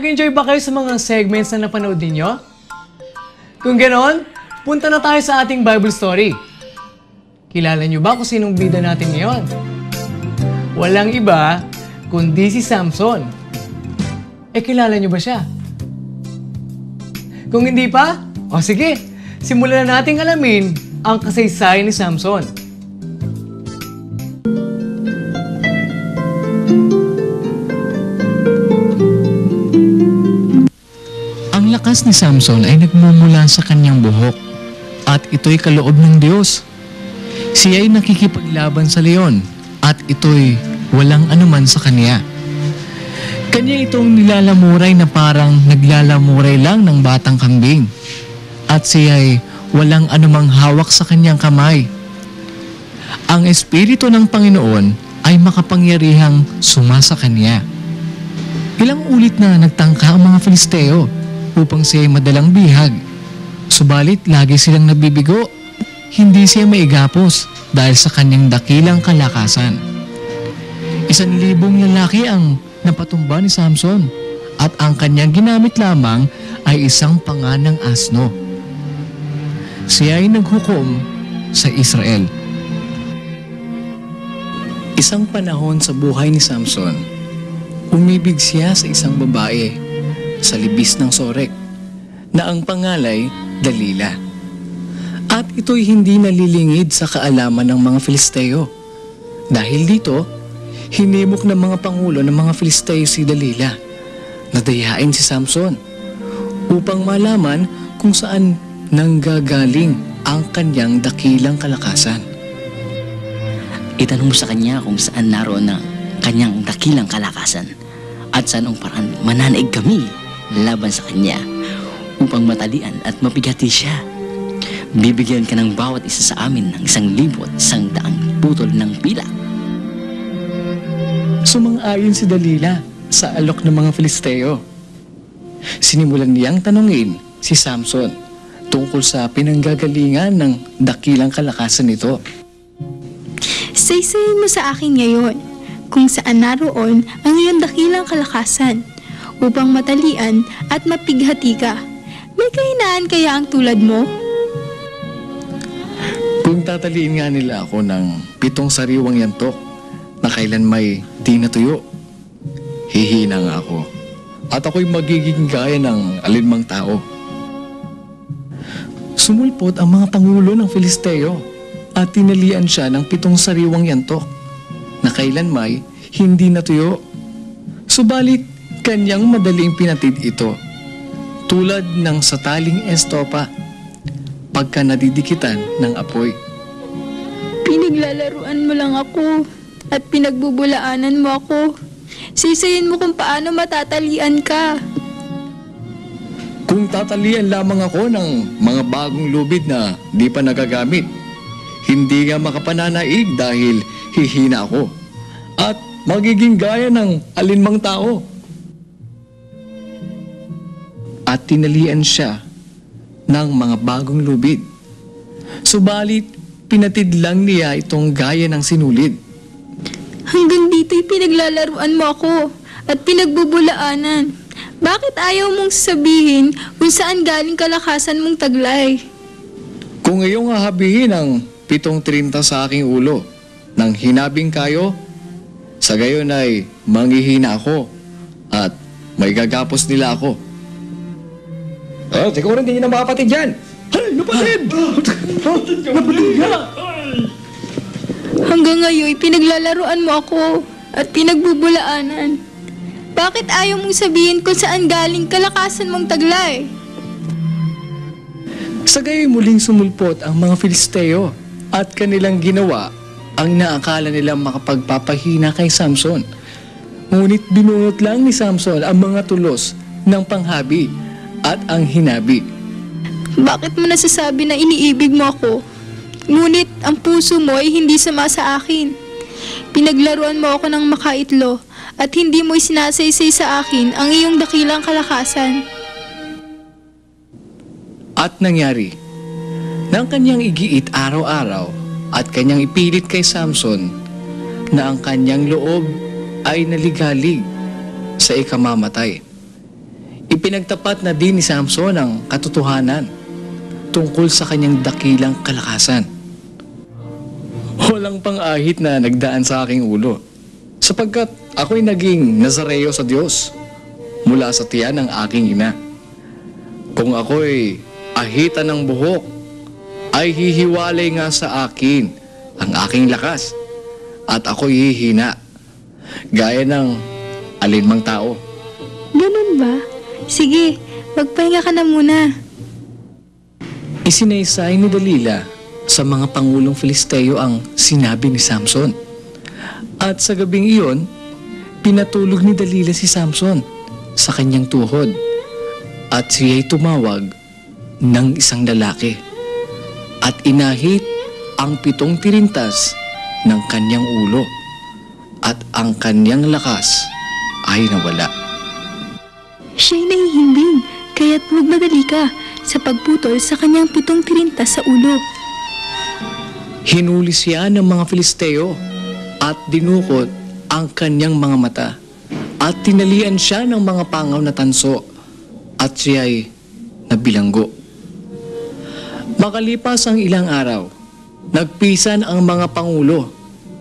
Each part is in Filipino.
Nag-enjoy ba kayo sa mga segments na napanood ninyo? Kung ganon, punta na tayo sa ating Bible story. Kilala niyo ba kung sinong bida natin ngayon? Walang iba, kundi si Samson. Eh, kilala niyo ba siya? Kung hindi pa, o sige, simulan na nating alamin ang kasaysayan ni Samson. Lakas ni Samson ay nagmumula sa kanyang buhok at ito'y kaloob ng Diyos. Siya ay nakikipaglaban sa leon at ito'y walang anuman sa kanya. Kanya itong nilalamuray na parang naglalamuray lang ng batang kambing at siya ay walang anumang hawak sa kanyang kamay. Ang Espiritu ng Panginoon ay makapangyarihang sumasa kanya. Ilang ulit na nagtangka ang mga Filisteo upang siya ay madalang bihag. Subalit lagi silang nabibigo. Hindi siya maigapos dahil sa kanyang dakilang kalakasan. Isang libong lalaki ang napatumba ni Samson at ang kanyang ginamit lamang ay isang panganang asno. Siya ay naghukom sa Israel. Isang panahon sa buhay ni Samson, umibig siya sa isang babae sa libis ng sorek na ang pangalay Dalila. At ito'y hindi nalilingid sa kaalaman ng mga Filisteo. Dahil dito, hinimok ng mga pangulo ng mga Filisteo si Dalila na dayain si Samson upang malaman kung saan nanggagaling ang kanyang dakilang kalakasan. Itanong mo sa kanya kung saan naroon ang kanyang dakilang kalakasan at saan ang paraan mananaig kami laban sa kanya upang matalian at mapigati siya. Bibigyan ka ng bawat isa sa amin ng isang libo at isang daang putol ng pilak. Sumang-ayon si Dalila sa alok ng mga Filisteo. Sinimulan niyang tanungin si Samson tungkol sa pinanggagalingan ng dakilang kalakasan nito. Saysayin mo sa akin ngayon kung saan naroon ang iyong dakilang kalakasan upang matalian at mapighati ka. May kahinaan kaya ang tulad mo? Kung tataliin nga nila ako ng pitong sariwang yantok na kailan may di natuyo, hihina nga ako. At ako'y magiging gaya ng alinmang tao. Sumulpot ang mga pangulo ng Filisteo at tinalian siya ng pitong sariwang yantok na kailan may hindi natuyo. Subalit, kanyang madaling pinatid ito tulad ng sataling estopa pagka nadidikitan ng apoy. Pinaglalaruan mo lang ako at pinagbubulaanan mo ako. Sisayin mo kung paano matatalian ka. Kung tatalian lamang ako ng mga bagong lubid na di pa nagagamit, hindi nga makapananaig dahil hihina ako at magiging gaya ng alinmang tao. At tinalian siya ng mga bagong lubid. Subalit, pinatid lang niya itong gaya ng sinulid. Hanggang dito'y pinaglalaruan mo ako at pinagbubulaanan. Bakit ayaw mong sabihin kung saan galing kalakasan mong taglay? Kung iyong hahabihin ang pitong trinta sa aking ulo nang hinabing kayo, sa gayon ay manghihina ako at may gagapos nila ako. Oh, siguro hindi nyo na makapatid yan. Hay, napatid! Hanggang ngayon, pinaglalaruan mo ako at pinagbubulaanan. Bakit ayaw mong sabihin kung saan galing kalakasan mong taglay? Sa gayoy muling sumulpot ang mga Filisteo at kanilang ginawa ang naakala nilang makapagpapahina kay Samson. Ngunit binunot lang ni Samson ang mga tulos ng panghabi at ang hinabi. Bakit mo nasasabi na iniibig mo ako? Ngunit ang puso mo ay hindi sama sa akin. Pinaglaruan mo ako ng makaitlo at hindi mo isinasaysay sa akin ang iyong dakilang kalakasan. At nangyari, nang kanyang igiit araw-araw at kanyang ipilit kay Samson na ang kanyang loob ay naligalig sa ikamamatay. Ipinagtapat na din ni Samson ang katotohanan tungkol sa kanyang dakilang kalakasan. Walang pang-ahit na nagdaan sa aking ulo sapagkat ako'y naging Nazareo sa Diyos mula sa tiyan ng aking ina. Kung ako'y ahitan ng buhok, ay hihiwalay nga sa akin ang aking lakas at ako'y hihina gaya ng alinmang tao. Ganun ba? Sige, magpahinga ka na muna. Isinaysay ni Dalila sa mga pangulong Filisteo ang sinabi ni Samson. At sa gabing iyon, pinatulog ni Dalila si Samson sa kanyang tuhod. At siya'y tumawag ng isang lalaki. At inahit ang pitong tirintas ng kanyang ulo. At ang kanyang lakas ay nawala. Siya'y nahihimbing, kaya't magmadali ka sa pagputol sa kanyang pitong tirintas sa ulo. Hinuli siya ng mga Filisteo at dinukot ang kanyang mga mata at tinalian siya ng mga pangaw na tanso at siya'y nabilanggo. Makalipas ang ilang araw, nagpisan ang mga pangulo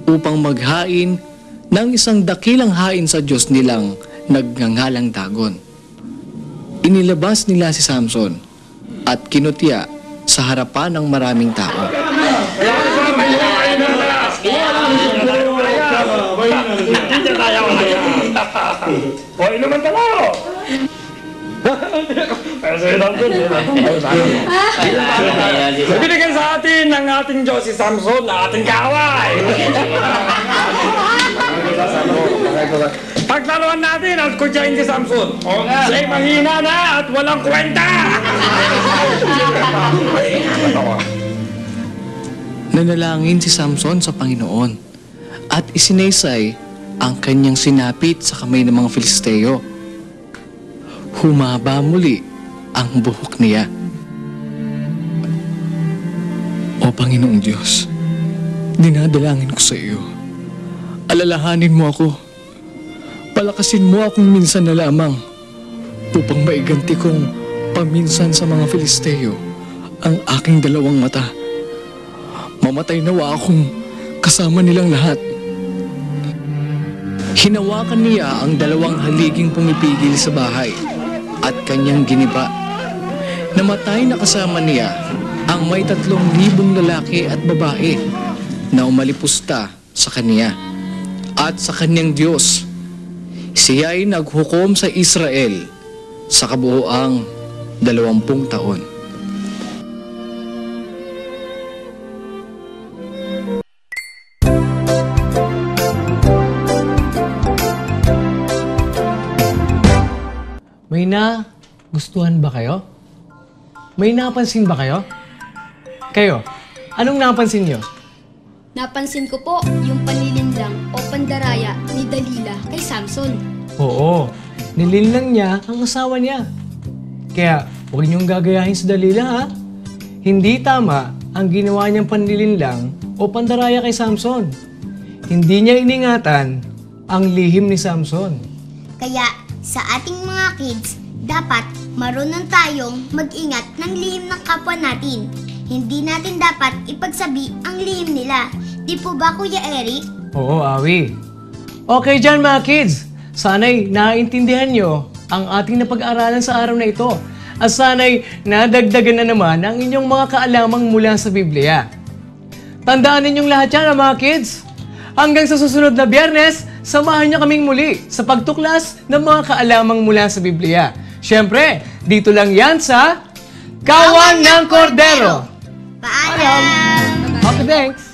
upang maghain ng isang dakilang hain sa Diyos nilang nagngangalang Dagon. Inilabas nila si Samson at kinutya sa harapan ng maraming tao. Hoy naman talaga! Binigyan sa atin ng ating Diyos si Samson na ating kaway! Paglaruan natin at kutsain si Samson. Siya'y mahina na at walang kwenta! Nanalangin si Samson sa Panginoon at isinaysay ang kanyang sinapit sa kamay ng mga Filisteo. Humaba muli ang buhok niya. O Panginoong Diyos, dinadalangin ko sa iyo. Alalahanin mo ako. Palakasin mo akong minsan na lamang upang maiganti kong paminsan sa mga Filisteo ang aking dalawang mata. Mamatay nawa akong kasama nilang lahat. Hinawakan niya ang dalawang haliging pumipigil sa bahay at kanyang giniba. Namatay na kasama niya ang may tatlong libong lalaki at babae na umalipusta sa kanya at sa kanyang Diyos. Siya ay naghukom sa Israel sa kabuoang dalawampung taon. May na gustuhan ba kayo? May napansin ba kayo? Kayo, anong napansin nyo? Napansin ko po yung panlilindang o pandaraya ni Dalila kay Samson. Oo, nilinlang niya ang asawa niya. Kaya, huwag niyong gagayahin sa dalila ha. Hindi tama ang ginawa niyang panlilinlang o pandaraya kay Samson. Hindi niya iningatan ang lihim ni Samson. Kaya sa ating mga kids, dapat marunong tayong mag-ingat ng lihim ng kapwa natin. Hindi natin dapat ipagsabi ang lihim nila. Di po ba Kuya Eric? Oo, Awi. Okay dyan mga kids. Sana'y naiintindihan nyo ang ating napag-aralan sa araw na ito. At sana'y nadagdagan na naman ang inyong mga kaalamang mula sa Biblia. Tandaan ninyong lahat yan, ah, mga kids. Hanggang sa susunod na biyernes, samahan niyo kaming muli sa pagtuklas ng mga kaalamang mula sa Biblia. Siyempre, dito lang yan sa Kawan ng Kordero. Okay, thanks.